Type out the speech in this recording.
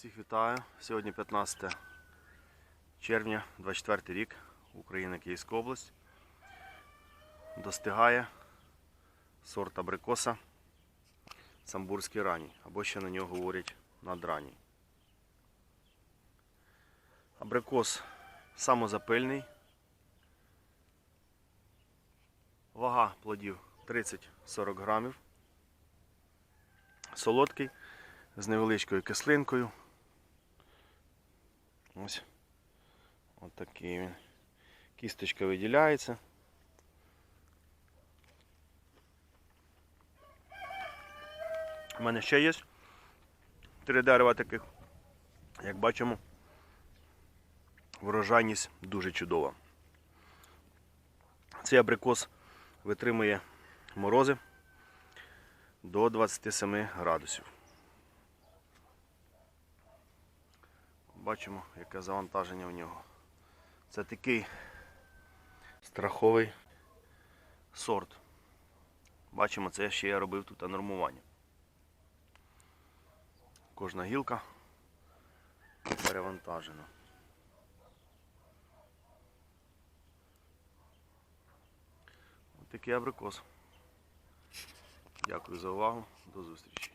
Всіх вітаю. Сьогодні 15 червня, 24 рік, Україна, Київська область. Достигає сорт абрикоса Самбурський ранній, або ще на нього говорять надранній. Абрикос самозапильний. Вага плодів 30-40 грамів. Солодкий з невеличкою кислинкою. Ось. Ось такий він. Кісточка виділяється. У мене ще є три дерева таких. Як бачимо, врожайність дуже чудова. Цей абрикос витримує морози до 27 градусів. Бачимо, яке завантаження в нього. Це такий страховий сорт. Бачимо, це ще я робив тут нормування. Кожна гілка перевантажена. Ось такий абрикос. Дякую за увагу. До зустрічі.